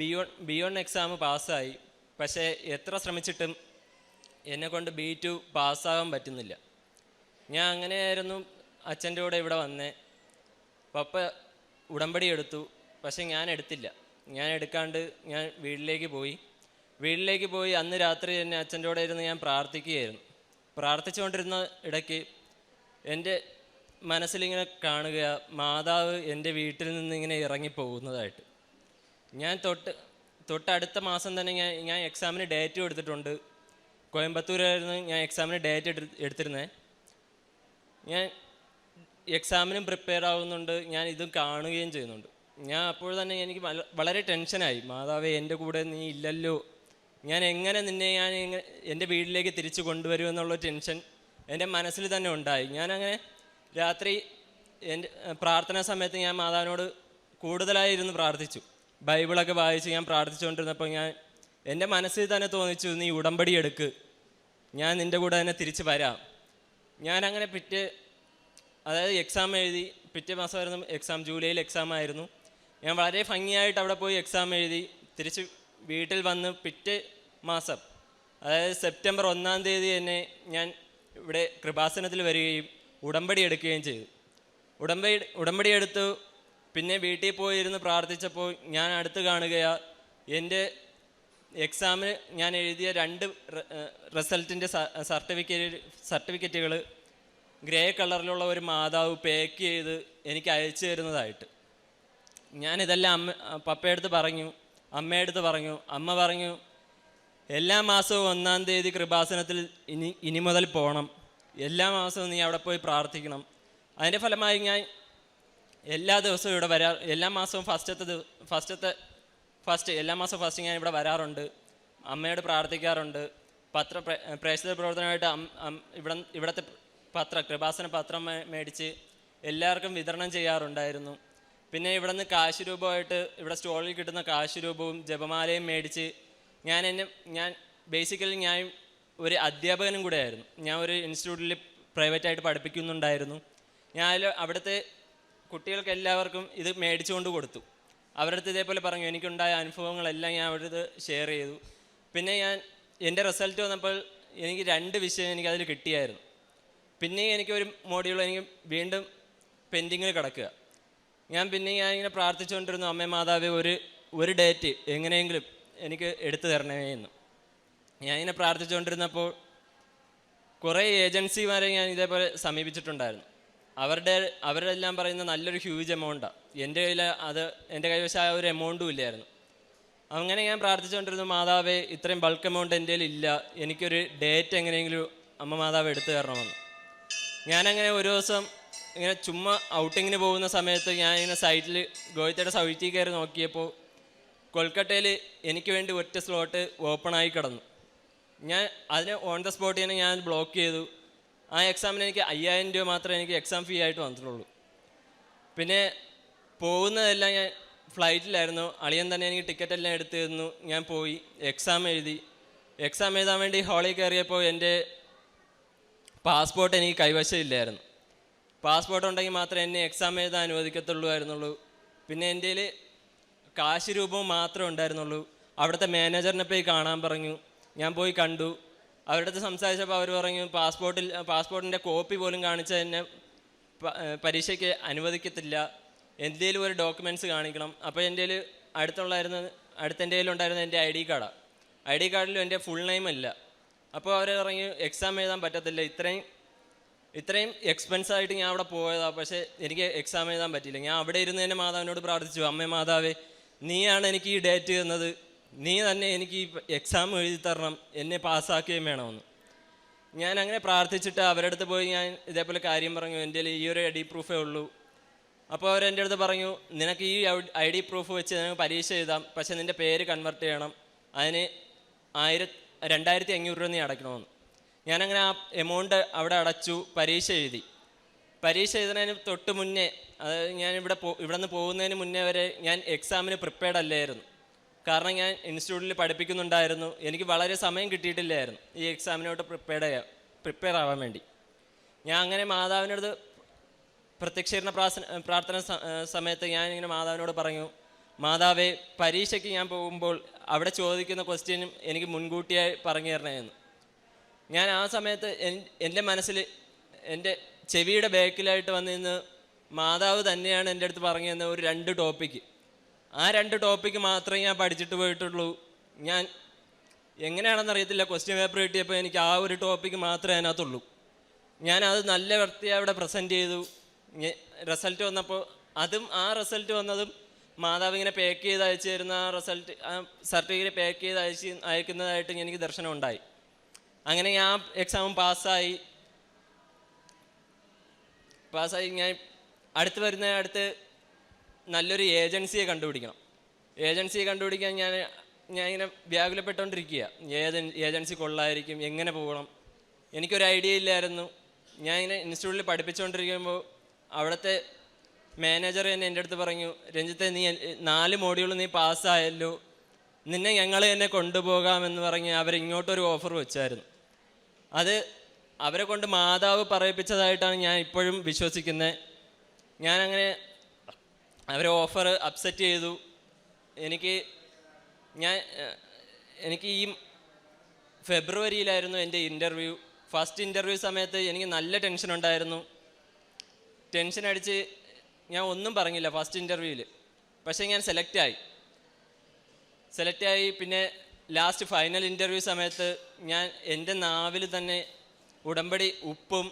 B one B one exam പാസ്സായി. പക്ഷേ എത്ര ശ്രമിച്ചിട്ടും എന്നെക്കൊണ്ട് ബി ടു പാസ്സാകാൻ പറ്റുന്നില്ല. ഞാൻ അങ്ങനെയായിരുന്നു അച്ഛന്റെ കൂടെ ഇവിടെ വന്നേ. പപ്പ ഉടമ്പടി എടുത്തു പക്ഷെ ഞാൻ എടുത്തില്ല. ഞാൻ എടുക്കാണ്ട് ഞാൻ വീട്ടിലേക്ക് പോയി. വീട്ടിലേക്ക് പോയി അന്ന് രാത്രി തന്നെ അച്ഛന്റെ കൂടെ ഇരുന്ന് ഞാൻ പ്രാർത്ഥിക്കുകയായിരുന്നു. പ്രാർത്ഥിച്ചുകൊണ്ടിരുന്ന ഇടയ്ക്ക് എന്റെ മനസ്സിലിങ്ങനെ കാണുക മാതാവ് എന്റെ വീട്ടിൽ നിന്ന് ഇങ്ങനെ ഇറങ്ങിപ്പോകുന്നതായിട്ട്. ഞാൻ തൊട്ട് തൊട്ടടുത്ത മാസം തന്നെ ഞാൻ ഞാൻ എക്സാമിന് ഡേറ്റ് എടുത്തിട്ടുണ്ട്. കോയമ്പത്തൂരായിരുന്നു ഞാൻ എക്സാമിന് ഡേറ്റ് എടു എടുത്തിരുന്നത് ഞാൻ എക്സാമിനും പ്രിപ്പയർ ആവുന്നുണ്ട് ഞാൻ ഇതും കാണുകയും ചെയ്യുന്നുണ്ട്. ഞാൻ അപ്പോൾ തന്നെ എനിക്ക് വളരെ ടെൻഷനായി മാതാവേ എന്റെ കൂടെ നീ ഇല്ലല്ലോ. ഞാൻ എങ്ങനെ നിന്നെ ഞാൻ എന്റെ വീട്ടിലേക്ക് തിരിച്ചു കൊണ്ടുവരും എന്നുള്ള ടെൻഷൻ എന്റെ മനസ്സിൽ തന്നെ ഉണ്ടായി. ഞാനങ്ങനെ രാത്രി എന്റെ പ്രാർത്ഥനാ സമയത്ത് ഞാൻ മാതാവിനോട് കൂടുതലായി ഇരുന്ന് പ്രാർത്ഥിച്ചു. ബൈബിളൊക്കെ വായിച്ച് ഞാൻ പ്രാർത്ഥിച്ചുകൊണ്ടിരുന്നപ്പോൾ ഞാൻ എന്റെ മനസ്സിൽ തന്നെ തോന്നിച്ചു നീ ഉടമ്പടി എടുക്ക്. ഞാൻ നിന്റെ കൂടെ തന്നെ തിരിച്ച് വരാം. ഞാൻ അങ്ങനെ പിറ്റേ അതായത് എക്സാം എഴുതി പിറ്റേ മാസം ആയിരുന്നു എക്സാം ജൂലൈയിൽ എക്സാം ആയിരുന്നു. ഞാൻ വളരെ ഭംഗിയായിട്ട് അവിടെ പോയി എക്സാം എഴുതി തിരിച്ച് വീട്ടിൽ വന്ന് പിറ്റേ മാസം അതായത് സെപ്റ്റംബർ ഒന്നാം തീയതി തന്നെ ഞാൻ ഇവിടെ കൃപാസനത്തിൽ വരികയും ഉടമ്പടി എടുക്കുകയും ചെയ്തു. ഉടമ്പടി ഉടമ്പടി എടുത്തു പിന്നെ വീട്ടിൽ പോയിരുന്ന് പ്രാർത്ഥിച്ചപ്പോൾ ഞാൻ അടുത്ത് കാണുകയാണ് എന്റെ എക്സാമിന് ഞാൻ എഴുതിയ രണ്ട് റിസൾട്ടിന്റെ സർട്ടിഫിക്കറ്റ് സർട്ടിഫിക്കറ്റുകൾ ഗ്രേ കളറിലുള്ള ഒരു മാതാവ് പാക്ക് ചെയ്ത് എനിക്ക് അയച്ചു തരുന്നതായിട്ട്. ഞാനിതെല്ലാം അമ്മ പപ്പയടുത്ത് പറഞ്ഞു അമ്മയടുത്ത് പറഞ്ഞു അമ്മ പറഞ്ഞു എല്ലാ മാസവും ഒന്നാം തീയതി കൃപാസനത്തിൽ ഇനി ഇനി മുതൽ പോകണം എല്ലാ മാസവും നീ അവിടെ പോയി പ്രാർത്ഥിക്കണം. അതിന്റെ ഫലമായി ഞാൻ എല്ലാ ദിവസവും ഇവിടെ വരാ എല്ലാ മാസവും ഫസ്റ്റത്തെ ഫസ്റ്റത്തെ ഫസ്റ്റ് എല്ലാ മാസം ഫസ്റ്റ് ഞാൻ ഇവിടെ വരാറുണ്ട്. അമ്മയോട് പ്രാർത്ഥിക്കാറുണ്ട്. പത്ര പ്രേ- പ്രേക്ഷിത പ്രവർത്തനമായിട്ട് ഇവിടെ ഇവിടുത്തെ പത്ര കൃപാസന പത്രം മേടിച്ച് എല്ലാവർക്കും വിതരണം ചെയ്യാറുണ്ടായിരുന്നു. പിന്നെ ഇവിടെ നിന്ന് കാശ് രൂപമായിട്ട് ഇവിടെ സ്റ്റോളിൽ കിട്ടുന്ന കാശ് രൂപവും ജപമാലയും മേടിച്ച് ഞാൻ എന്നെ ഞാൻ ബേസിക്കലി ഞാൻ ഒരു അധ്യാപകനും കൂടെ ആയിരുന്നു ഞാൻ ഒരു ഇൻസ്റ്റിറ്റ്യൂട്ടിൽ പ്രൈവറ്റായിട്ട് പഠിപ്പിക്കുന്നുണ്ടായിരുന്നു. ഞാൻ അവിടുത്തെ കുട്ടികൾക്ക് എല്ലാവർക്കും ഇത് മേടിച്ചുകൊണ്ട് കൊടുത്തു. അവരുടെ അടുത്ത് ഇതേപോലെ പറഞ്ഞു എനിക്കുണ്ടായ അനുഭവങ്ങളെല്ലാം ഞാൻ അവരുടെ ഷെയർ ചെയ്തു. പിന്നെ ഞാൻ എന്റെ റിസൾട്ട് വന്നപ്പോൾ എനിക്ക് രണ്ട് വിഷയം എനിക്ക് അതിൽ കിട്ടിയായിരുന്നു. പിന്നെ എനിക്ക് ഒരു മോഡ്യൂൾ എനിക്ക് വീണ്ടും പെൻഡിങ്ങിൽ കിടക്കുക. ഞാൻ പിന്നെ ഞാൻ ഇങ്ങനെ പ്രാർത്ഥിച്ചുകൊണ്ടിരുന്നു അമ്മേ മാതാവേ ഒരു ഒരു ഡേറ്റ് എങ്ങനെയെങ്കിലും എനിക്ക് എടുത്തു തരണമേ എന്ന് ഞാൻ ഇങ്ങനെ പ്രാർത്ഥിച്ചുകൊണ്ടിരുന്നപ്പോൾ കുറേ ഏജൻസിമാരെ ഞാൻ ഇതേപോലെ സമീപിച്ചിട്ടുണ്ടായിരുന്നു. അവരുടെ അവരെല്ലാം പറയുന്ന നല്ലൊരു ഹ്യൂജ് എമൗണ്ടാണ് എന്റെ കയ്യിൽ അത് എന്റെ കൈവശം ആ ഒരു എമൗണ്ടും ഇല്ലായിരുന്നു. അങ്ങനെ ഞാൻ പ്രാർത്ഥിച്ചുകൊണ്ടിരുന്നു മാതാവേ ഇത്രയും ബൾക്ക് എമൗണ്ട് എന്റെ ഇല്ല. എനിക്കൊരു ഡേറ്റ് എങ്ങനെയെങ്കിലും അമ്മ മാതാവ് എടുത്തു തരണമെന്ന്. ഞാനങ്ങനെ ഒരു ദിവസം ഇങ്ങനെ ചുമ്മാ ഔട്ടിങ്ങിന് പോകുന്ന സമയത്ത് ഞാൻ ഇങ്ങനെ സൈറ്റിൽ ഗോയിത്തയുടെ സൈറ്റിൽ കയറി നോക്കിയപ്പോൾ കൊൽക്കട്ടയിൽ എനിക്ക് വേണ്ടി ഒറ്റ സ്ലോട്ട് ഓപ്പൺ ആയി കിടന്നു. ഞാൻ അതിനെ ഓൺ ദ സ്പോട്ട് തന്നെ ഞാൻ ബ്ലോക്ക് ചെയ്തു. ആ എക്സാമിന് എനിക്ക് അയ്യായിരം രൂപ മാത്രമേ എനിക്ക് എക്സാം ഫീ ആയിട്ട് വന്നിട്ടുള്ളൂ. പിന്നെ പോകുന്നതെല്ലാം ഞാൻ ഫ്ലൈറ്റിലായിരുന്നു അളിയൻ തന്നെ എനിക്ക് ടിക്കറ്റ് എല്ലാം എടുത്തു തന്നു. ഞാൻ പോയി. എക്സാം എഴുതി. എക്സാം എഴുതാൻ വേണ്ടി ഹാളിൽ കയറിയപ്പോൾ എന്റെ പാസ്പോർട്ട് എനിക്ക് കൈവശമില്ലായിരുന്നു. പാസ്പോർട്ട് ഉണ്ടെങ്കിൽ മാത്രമേ എന്നെ എക്സാം എഴുതാൻ അനുവദിക്കത്തുള്ളൂ ആയിരുന്നുള്ളൂ. പിന്നെ എന്റെ കാശ് രൂപവും മാത്രമേ ഉണ്ടായിരുന്നുള്ളൂ. അവിടുത്തെ മാനേജറിനെ പോയി കാണാൻ പറഞ്ഞു. ഞാൻ പോയി കണ്ടു. അവരുടെ അടുത്ത് സംസാരിച്ചപ്പോൾ അവർ പറഞ്ഞു പാസ്പോർട്ടിൽ പാസ്പോർട്ടിന്റെ കോപ്പി പോലും കാണിച്ച് എന്നെ പരീക്ഷയ്ക്ക് അനുവദിക്കത്തില്ല. എന്തെങ്കിലും ഒരു ഡോക്യുമെന്റ്സ് കാണിക്കണം. അപ്പോൾ എന്റെ കയ്യിൽ അടുത്തുള്ളായിരുന്ന അടുത്തെന്റെ കയ്യിലുണ്ടായിരുന്ന എന്റെ ഐ ഡി കാർഡാണ് ഐ ഡി കാർഡിലും എന്റെ ഫുൾ നെയിം അല്ല അപ്പോൾ അവർ പറഞ്ഞു എക്സാം എഴുതാൻ പറ്റത്തില്ല. ഇത്രയും ഇത്രയും എക്സ്പെൻസ് ആയിട്ട് ഞാൻ അവിടെ പോയതാണ് പക്ഷേ എനിക്ക് എക്സാം എഴുതാൻ പറ്റിയില്ല. ഞാൻ അവിടെ ഇരുന്ന് തന്നെ മാതാവിനോട് പ്രാർത്ഥിച്ചു അമ്മേ മാതാവേ നീയാണ് എനിക്ക് ഈ ഡേറ്റ് തന്നത്. നീ തന്നെ എനിക്ക് ഈ എക്സാം എഴുതി തരണം എന്നെ പാസ്സാക്കുകയും വേണമെന്ന്. ഞാൻ അങ്ങനെ പ്രാർത്ഥിച്ചിട്ട് അവരുടെ അടുത്ത് പോയി ഞാൻ ഇതേപോലെ കാര്യം പറഞ്ഞു എന്റെ ഈ ഒരു ഐ ഡി പ്രൂഫേ ഉള്ളൂ. അപ്പോൾ അവർ എന്റെ അടുത്ത് പറഞ്ഞു നിനക്ക് ഈ ഐ ഡി പ്രൂഫ് വെച്ച് നിനക്ക് പരീക്ഷ എഴുതാം പക്ഷേ നിന്റെ പേര് കൺവെർട്ട് ചെയ്യണം. അതിന് ആയിര രണ്ടായിരത്തി അഞ്ഞൂറ് രൂപ നീ അടയ്ക്കണമെന്ന്. ഞാനങ്ങനെ ആ എമൗണ്ട് അവിടെ അടച്ചു പരീക്ഷ എഴുതി. പരീക്ഷ എഴുതുന്നതിന് തൊട്ട് മുന്നേ അതായത് ഞാൻ ഇവിടെ പോ ഇവിടെ നിന്ന് പോകുന്നതിന് മുന്നേ വരെ ഞാൻ എക്സാമിന് പ്രിപ്പയർഡ് അല്ലായിരുന്നു. കാരണം ഞാൻ ഇൻസ്റ്റിറ്റ്യൂട്ടിൽ പഠിപ്പിക്കുന്നുണ്ടായിരുന്നു. എനിക്ക് വളരെ സമയം കിട്ടിയിട്ടില്ലായിരുന്നു. ഈ എക്സാമിനോട്ട് പ്രിപ്പയർഡ് ചെയ്യാൻ പ്രിപ്പയർ ആവാൻ വേണ്ടി. ഞാൻ അങ്ങനെ മാതാവിനോട് പ്രത്യക്ഷീകരണ പ്രാസ പ്രാർത്ഥന സമയത്ത് ഞാൻ ഇങ്ങനെ മാതാവിനോട് പറഞ്ഞു മാതാവേ പരീക്ഷയ്ക്ക് ഞാൻ പോകുമ്പോൾ അവിടെ ചോദിക്കുന്ന ക്വസ്റ്റ്യനും എനിക്ക് മുൻകൂട്ടിയായി പറഞ്ഞു തരണേന്ന്. ഞാൻ ആ സമയത്ത് എന്റെ മനസ്സിൽ എന്റെ ചെവിയുടെ ബാക്കിലായിട്ട് വന്നിരുന്ന് മാതാവ് തന്നെയാണ് എന്റെ അടുത്ത് പറഞ്ഞു തന്ന ഒരു രണ്ട് ടോപ്പിക്ക് ആ രണ്ട് ടോപ്പിക്ക് മാത്രമേ ഞാൻ പഠിച്ചിട്ട് പോയിട്ടുള്ളൂ. ഞാൻ എങ്ങനെയാണെന്ന് അറിയത്തില്ല. ക്വസ്റ്റ്യൻ പേപ്പർ കിട്ടിയപ്പോൾ എനിക്ക് ആ ഒരു ടോപ്പിക്ക് മാത്രമേ അതിനകത്തുള്ളൂ. അത് നല്ല വൃത്തിയായി അവിടെ പ്രസന്റ് ചെയ്തു. റിസൾട്ട് വന്നപ്പോൾ അതും ആ റിസൾട്ട് വന്നതും മാതാവ് ഇങ്ങനെ പാക്ക് ചെയ്ത് അയച്ചു തരുന്ന ആ റിസൾട്ട് ആ സർട്ടിഫിക്കറ്റ് പാക്ക് ചെയ്ത് അയച്ച് അയക്കുന്നതായിട്ട് എനിക്ക് ദർശനം ഉണ്ടായി. അങ്ങനെ ഞാൻ എക്സാം പാസ്സായി. പാസ്സായി ഞാൻ അടുത്ത് വരുന്ന അടുത്ത് നല്ലൊരു ഏജൻസിയെ കണ്ടുപിടിക്കണം. ഏജൻസിയെ കണ്ടുപിടിക്കാൻ ഞാൻ ഞാൻ ഇങ്ങനെ വ്യാകുലപ്പെട്ടുകൊണ്ടിരിക്കുക ഏജൻ ഏജൻസി കൊള്ളായിരിക്കും എങ്ങനെ പോകണം? എനിക്കൊരു ഐഡിയ ഇല്ലായിരുന്നു. ഞാൻ ഇങ്ങനെ ഇൻസ്റ്റിറ്റ്യൂട്ടിൽ പഠിപ്പിച്ചുകൊണ്ടിരിക്കുമ്പോൾ അവിടുത്തെ മാനേജർ തന്നെ എന്റെ അടുത്ത് പറഞ്ഞു രഞ്ജിത്തെ നീ നാല് മോഡ്യൂൾ നീ പാസ്സായല്ലോ. നിന്നെ ഞങ്ങൾ തന്നെ കൊണ്ടുപോകാമെന്ന് പറഞ്ഞ് അവരിങ്ങോട്ടൊരു ഓഫർ വെച്ചായിരുന്നു. അത് അവരെ കൊണ്ട് മാതാവ് പറയിപ്പിച്ചതായിട്ടാണ് ഞാൻ ഇപ്പോഴും വിശ്വസിക്കുന്നത് ഞാനങ്ങനെ അവരെ ഓഫർ അപ്സെറ്റ് ചെയ്തു. എനിക്ക് ഞാൻ എനിക്ക് ഈ ഫെബ്രുവരിയിലായിരുന്നു എന്റെ ഇന്റർവ്യൂ ഫസ്റ്റ് ഇന്റർവ്യൂ സമയത്ത് എനിക്ക് നല്ല ടെൻഷൻ ഉണ്ടായിരുന്നു. ടെൻഷൻ അടിച്ച് ഞാൻ ഒന്നും പറഞ്ഞില്ല ഫസ്റ്റ് ഇന്റർവ്യൂവിൽ പക്ഷേ ഞാൻ സെലക്റ്റായി സെലക്റ്റായി പിന്നെ ലാസ്റ്റ് ഫൈനൽ ഇന്റർവ്യൂ സമയത്ത് ഞാൻ എന്റെ നാവിൽ തന്നെ ഉടമ്പടി ഉപ്പും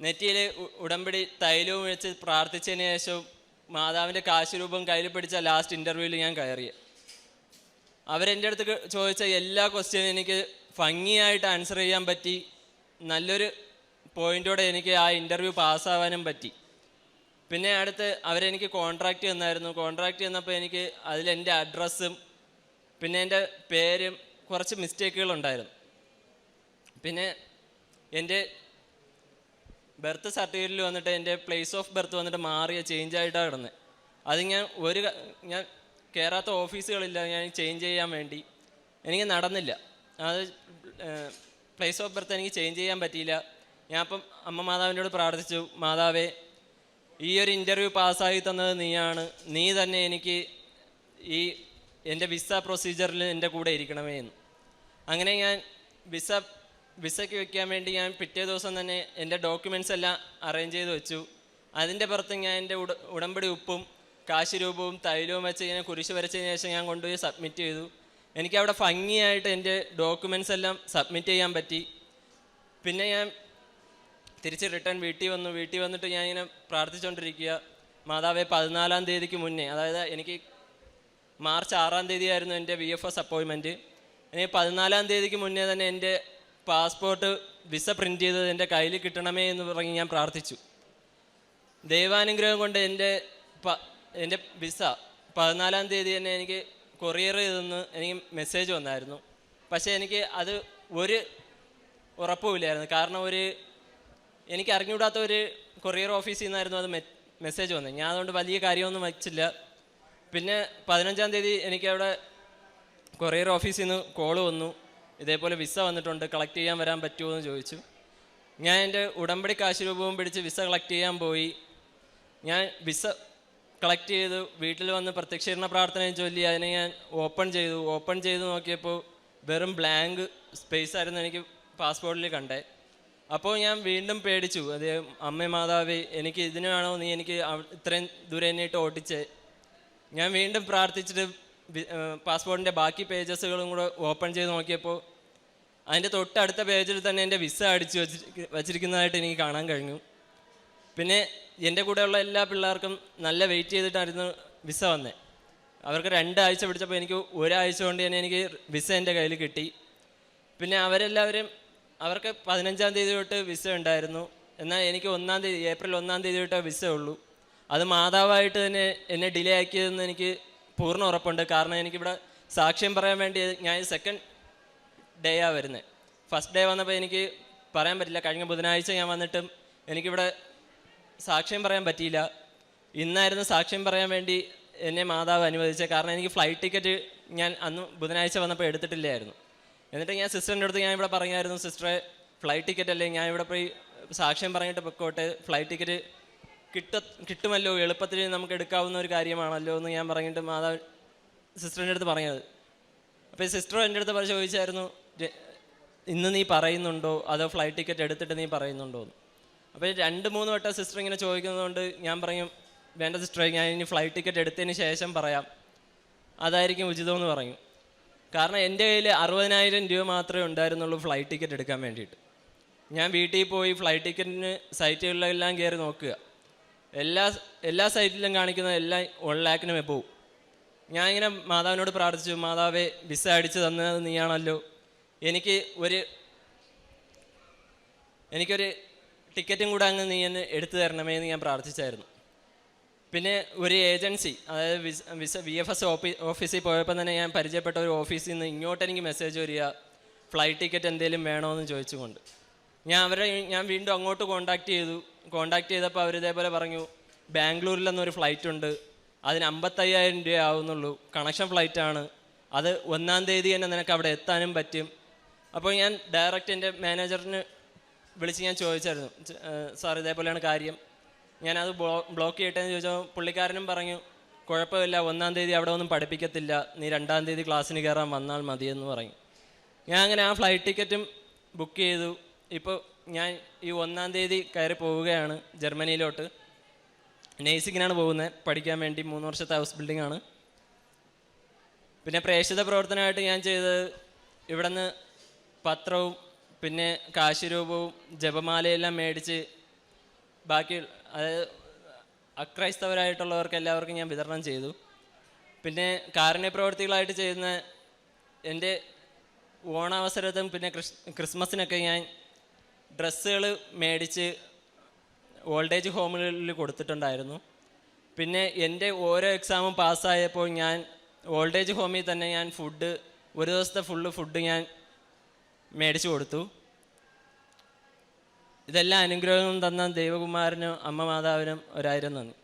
നെറ്റിയിൽ ഉടമ്പടി തൈലവും വെച്ച് പ്രാർത്ഥിച്ചതിന് ശേഷം മാതാവിന്റെ കാശുരൂപം കയ്യിൽ പിടിച്ച ലാസ്റ്റ് ഇന്റർവ്യൂവിൽ ഞാൻ കയറി. അവരെന്റെ അടുത്ത് ചോദിച്ച എല്ലാ ക്വസ്റ്റ്യനും എനിക്ക് ഭംഗിയായിട്ട് ആൻസർ ചെയ്യാൻ പറ്റി. നല്ലൊരു പോയിന്റോടെ എനിക്ക് ആ ഇന്റർവ്യൂ പാസ്സാവാനും പറ്റി. പിന്നെ അടുത്ത് അവരെനിക്ക് കോൺട്രാക്റ്റ് തന്നായിരുന്നു. കോൺട്രാക്റ്റ് തന്നപ്പോൾ എനിക്ക് അതിൽ എന്റെ അഡ്രസ്സും പിന്നെ എന്റെ പേരും കുറച്ച് മിസ്റ്റേക്കുകൾ ഉണ്ടായിരുന്നു പിന്നെ എന്റെ ബർത്ത് സർട്ടിഫിക്കറ്റിൽ വന്നിട്ട് എന്റെ പ്ലേസ് ഓഫ് ബർത്ത് വന്നിട്ട് മാറിയ ചേഞ്ച് ആയിട്ടാണ് കിടന്നത് അത് ഞാൻ ഒരു ഞാൻ കയറാത്ത ഓഫീസുകളില്ല ഞാൻ ചേഞ്ച് ചെയ്യാൻ വേണ്ടി. എനിക്ക് നടന്നില്ല. അത് പ്ലേസ് ഓഫ് ബർത്ത് എനിക്ക് ചേഞ്ച് ചെയ്യാൻ പറ്റിയില്ല. ഞാൻ അപ്പം അമ്മ മാതാവിനോട് പ്രാർത്ഥിച്ചു മാതാവേ ഈ ഒരു ഇന്റർവ്യൂ പാസ്സായി തന്നത് നീയാണ്. നീ തന്നെ എനിക്ക് ഈ എന്റെ വിസ പ്രൊസീജിയറിൽ എന്റെ കൂടെ ഇരിക്കണമേ എന്ന് അങ്ങനെ ഞാൻ വിസ വിസയ്ക്ക് വെക്കാൻ വേണ്ടി ഞാൻ പിറ്റേ ദിവസം തന്നെ എന്റെ ഡോക്യുമെന്റ്സ് എല്ലാം അറേഞ്ച് ചെയ്ത് വെച്ചു. അതിന്റെ പുറത്ത് ഞാൻ എന്റെ ഉട ഉടമ്പടി ഉപ്പും കാശ് രൂപവും തൈലവും വെച്ച് ഇങ്ങനെ കുരിശ് വരച്ചതിന് ശേഷം ഞാൻ കൊണ്ടുപോയി സബ്മിറ്റ് ചെയ്തു. എനിക്ക് അവിടെ ഭംഗിയായിട്ട് എന്റെ ഡോക്യുമെന്റ്സ് എല്ലാം സബ്മിറ്റ് ചെയ്യാൻ പറ്റി. പിന്നെ ഞാൻ തിരിച്ച് റിട്ടേൺ വീട്ടിൽ വന്നു. വീട്ടിൽ വന്നിട്ട് ഞാൻ ഇങ്ങനെ പ്രാർത്ഥിച്ചുകൊണ്ടിരിക്കുക മാതാവേ പതിനാലാം തീയതിക്ക് മുന്നേ അതായത് എനിക്ക് മാർച്ച് ആറാം തീയതി ആയിരുന്നു എന്റെ വി എഫ് എസ് അപ്പോയിൻമെന്റ് എനിക്ക് പതിനാലാം തീയതിക്ക് മുന്നേ തന്നെ എന്റെ പാസ്പോർട്ട് വിസ പ്രിന്റ് ചെയ്തത് എന്റെ കയ്യിൽ കിട്ടണമേ എന്ന് പറഞ്ഞ് ഞാൻ പ്രാർത്ഥിച്ചു. ദൈവാനുഗ്രഹം കൊണ്ട് എന്റെ എന്റെ വിസ പതിനാലാം തീയതി തന്നെ എനിക്ക് കൊറിയർ ചെയ്തെന്ന് എനിക്ക് മെസ്സേജ് വന്നായിരുന്നു. പക്ഷേ എനിക്ക് അത് ഒരു ഉറപ്പുമില്ലായിരുന്നു. കാരണം ഒരു എനിക്ക് അറിഞ്ഞുകൂടാത്ത ഒരു കൊറിയർ ഓഫീസിൽ നിന്നായിരുന്നു അത് മെസ്സേജ് വന്നത്. ഞാൻ അതുകൊണ്ട് വലിയ കാര്യമൊന്നും വച്ചില്ല. പിന്നെ പതിനഞ്ചാം തീയതി എനിക്ക് അവിടെ കൊറിയർ ഓഫീസിൽ നിന്ന് കോൾ വന്നു. ഇതേപോലെ വിസ വന്നിട്ടുണ്ട് കളക്ട് ചെയ്യാൻ വരാൻ പറ്റുമോ എന്ന് ചോദിച്ചു. ഞാൻ എന്റെ ഉടമ്പടി കാശ് രൂപവും പിടിച്ച് വിസ കളക്ട് ചെയ്യാൻ പോയി. ഞാൻ വിസ കളക്ട് ചെയ്തു വീട്ടിൽ വന്ന് പ്രത്യക്ഷീകരണ പ്രാർത്ഥനയും ചൊല്ലി അതിനെ ഞാൻ ഓപ്പൺ ചെയ്തു. ഓപ്പൺ ചെയ്ത് നോക്കിയപ്പോൾ വെറും ബ്ലാങ്ക് സ്പേസ് ആയിരുന്നു എനിക്ക് പാസ്പോർട്ടിൽ കണ്ടേ. അപ്പോൾ ഞാൻ വീണ്ടും പേടിച്ചു. അത് അമ്മ മാതാവേ എനിക്ക് ഇതിന് വേണോ നീ എനിക്ക് ഇത്രയും ദൂരെ എന്നിട്ട് ഓട്ടിച്ചേ? ഞാൻ വീണ്ടും പ്രാർത്ഥിച്ചിട്ട് പാസ്പോർട്ടിന്റെ ബാക്കി പേജസുകളും കൂടെ ഓപ്പൺ ചെയ്ത് നോക്കിയപ്പോൾ അതിന്റെ തൊട്ടടുത്ത പേജിൽ തന്നെ എന്റെ വിസ അടിച്ച് വച്ചി വച്ചിരിക്കുന്നതായിട്ട് എനിക്ക് കാണാൻ കഴിഞ്ഞു. പിന്നെ എന്റെ കൂടെയുള്ള എല്ലാ പിള്ളേർക്കും നല്ല വെയിറ്റ് ചെയ്തിട്ടായിരുന്നു വിസ വന്നേ. അവർക്ക് രണ്ടാഴ്ച പിടിച്ചപ്പോൾ എനിക്ക് ഒരാഴ്ച കൊണ്ട് തന്നെ എനിക്ക് വിസ എന്റെ കയ്യിൽ കിട്ടി. പിന്നെ അവരെല്ലാവരും അവർക്ക് പതിനഞ്ചാം തീയതി തൊട്ട് വിസ ഉണ്ടായിരുന്നു. എന്നാൽ എനിക്ക് ഒന്നാം തീയതി ഏപ്രിൽ ഒന്നാം തീയതി തൊട്ടേ വിസ ഉള്ളൂ. അത് മാതാവായിട്ട് തന്നെ എന്നെ ഡിലേ ആക്കിയതെന്ന് എനിക്ക് പൂർണ ഉറപ്പുണ്ട്. കാരണം എനിക്കിവിടെ സാക്ഷ്യം പറയാൻ വേണ്ടി ഞാൻ സെക്കൻഡ് ഡേ ആ വരുന്നത്. ഫസ്റ്റ് ഡേ വന്നപ്പോൾ എനിക്ക് പറയാൻ പറ്റില്ല. കഴിഞ്ഞ ബുധനാഴ്ച ഞാൻ വന്നിട്ടും എനിക്കിവിടെ സാക്ഷ്യം പറയാൻ പറ്റിയില്ല. ഇന്നായിരുന്നു സാക്ഷ്യം പറയാൻ വേണ്ടി എന്നെ മാതാവ് അനുവദിച്ചത്. കാരണം എനിക്ക് ഫ്ലൈറ്റ് ടിക്കറ്റ് ഞാൻ അന്ന് ബുധനാഴ്ച വന്നപ്പോൾ എടുത്തിട്ടില്ലായിരുന്നു. എന്നിട്ട് ഞാൻ സിസ്റ്ററിന്റെ അടുത്ത് ഞാൻ ഇവിടെ പറഞ്ഞായിരുന്നു സിസ്റ്ററെ ഫ്ലൈറ്റ് ടിക്കറ്റ് അല്ലേ? ഞാൻ ഇവിടെ പോയി സാക്ഷ്യം പറഞ്ഞിട്ട് പൊക്കോട്ടെ. ഫ്ലൈറ്റ് ടിക്കറ്റ് കിട്ട കിട്ടുമല്ലോ? എളുപ്പത്തിൽ നമുക്ക് എടുക്കാവുന്ന ഒരു കാര്യമാണല്ലോ? എന്ന് ഞാൻ പറഞ്ഞിട്ട് മാതാവ് സിസ്റ്ററിന്റെ അടുത്ത് പറഞ്ഞത്. അപ്പോൾ സിസ്റ്റർ എന്റെ അടുത്ത് ചോദിച്ചായിരുന്നു "ര- ഇന്ന് നീ പറയുന്നുണ്ടോ? അതോ ഫ്ലൈറ്റ് ടിക്കറ്റ് എടുത്തിട്ട് നീ പറയുന്നുണ്ടോ എന്ന്? അപ്പോൾ രണ്ട് മൂന്ന് വട്ടം സിസ്റ്റർ ഇങ്ങനെ ചോദിക്കുന്നതുകൊണ്ട് ഞാൻ പറയും വേണ്ട സിസ്റ്ററെ ഞാൻ ഇനി ഫ്ലൈറ്റ് ടിക്കറ്റ് എടുത്തതിന് ശേഷം പറയാം. അതായിരിക്കും ഉചിതമെന്ന് പറയും. കാരണം എന്റെ കയ്യിൽ അറുപതിനായിരം രൂപ മാത്രമേ ഉണ്ടായിരുന്നുള്ളൂ ഫ്ലൈറ്റ് ടിക്കറ്റ് എടുക്കാൻ വേണ്ടിയിട്ട്. ഞാൻ വീട്ടിൽ പോയി ഫ്ലൈറ്റ് ടിക്കറ്റിന് സൈറ്റുകളിലെല്ലാം കയറി നോക്കുക. എല്ലാ എല്ലാ സൈറ്റിലും കാണിക്കുന്ന എല്ലാം വൺ ലാക്കിന് പോകും ഞാൻ ഇങ്ങനെ മാതാവിനോട് പ്രാർത്ഥിച്ചു മാതാവേ വിസ അടിച്ച് തന്നത് നീയാണല്ലോ. എനിക്ക് ഒരു എനിക്കൊരു ടിക്കറ്റും കൂടെ അങ്ങ് നീ എന്നെ എടുത്തു തരണമേ എന്ന് ഞാൻ പ്രാർത്ഥിച്ചായിരുന്നു. പിന്നെ ഒരു ഏജൻസി അതായത് visa visa V F S office ഓഫീസിൽ പോയപ്പോൾ തന്നെ ഞാൻ പരിചയപ്പെട്ട ഒരു ഓഫീസിൽ നിന്ന് ഇങ്ങോട്ട് എനിക്ക് മെസ്സേജ് വരിക ഫ്ലൈറ്റ് ടിക്കറ്റ് എന്തെങ്കിലും വേണമെന്ന് ചോദിച്ചുകൊണ്ട്. ഞാൻ അവരെ ഞാൻ വീണ്ടും അങ്ങോട്ട് കോണ്ടാക്ട് ചെയ്തു. കോണ്ടാക്ട് ചെയ്തപ്പോൾ അവർ ഇതേപോലെ പറഞ്ഞു ബാംഗ്ലൂരിൽ നിന്നൊരു ഫ്ലൈറ്റ് ഉണ്ട്. അതിന് അമ്പത്തയ്യായിരം രൂപ ആവുന്നുള്ളൂ കണക്ഷൻ ഫ്ലൈറ്റാണ്. അത് ഒന്നാം തീയതി തന്നെ നിനക്ക് അവിടെ എത്താനും പറ്റും. അപ്പോൾ ഞാൻ ഡയറക്റ്റ് എന്റെ മാനേജറിന് വിളിച്ച് ഞാൻ ചോദിച്ചായിരുന്നു. സാർ ഇതേപോലെയാണ് കാര്യം. ഞാനത് ബ്ലോ ബ്ലോക്ക് ചെയ്യട്ടെ എന്ന് ചോദിച്ചാൽ പുള്ളിക്കാരനും പറഞ്ഞു കുഴപ്പമില്ല ഒന്നാം തീയതി അവിടെ ഒന്നും പഠിപ്പിക്കത്തില്ല. നീ രണ്ടാം തീയതി ക്ലാസ്സിന് കയറാൻ വന്നാൽ മതിയെന്ന് പറഞ്ഞു. ഞാൻ അങ്ങനെ ആ ഫ്ലൈറ്റ് ടിക്കറ്റും ബുക്ക് ചെയ്തു. ഇപ്പോൾ ഞാൻ ഈ ഒന്നാം തീയതി കയറി പോവുകയാണ് ജർമ്മനിയിലോട്ട്. നേഴ്സിങ്ങിനാണ് പോകുന്നത് പഠിക്കാൻ വേണ്ടി മൂന്ന് വർഷത്തെ ഹൗസ് ബിൽഡിംഗ് ആണ് പിന്നെ പ്രേക്ഷിത പ്രവർത്തനമായിട്ട് ഞാൻ ചെയ്തത് ഇവിടുന്ന് പത്രവും പിന്നെ കാശിരൂപവും ജപമാലയെല്ലാം മേടിച്ച് ബാക്കി അതായത് അക്രൈസ്തവരായിട്ടുള്ളവർക്ക് എല്ലാവർക്കും ഞാൻ വിതരണം ചെയ്തു. പിന്നെ കാരുണ്യ പ്രവർത്തികളായിട്ട് ചെയ്യുന്ന എന്റെ ഓണാവസരത്തും പിന്നെ ക്രിസ് ക്രിസ്മസിനൊക്കെ ഞാൻ ഡ്രസ്സുകൾ മേടിച്ച് ഓൾഡ് ഏജ് ഹോമുകളിൽ കൊടുത്തിട്ടുണ്ടായിരുന്നു. പിന്നെ എന്റെ ഓരോ എക്സാമും പാസ്സായപ്പോൾ ഞാൻ ഓൾഡ് ഏജ് ഹോമിൽ തന്നെ ഞാൻ ഫുഡ് ഒരു ദിവസത്തെ ഫുള്ള് ഫുഡ് ഞാൻ മേടിച്ചു കൊടുത്തു. ഇതെല്ലാം അനുഗ്രഹവും തന്ന ദൈവകുമാരനും അമ്മ മാതാവിനും ഒരായിരം നന്ദി.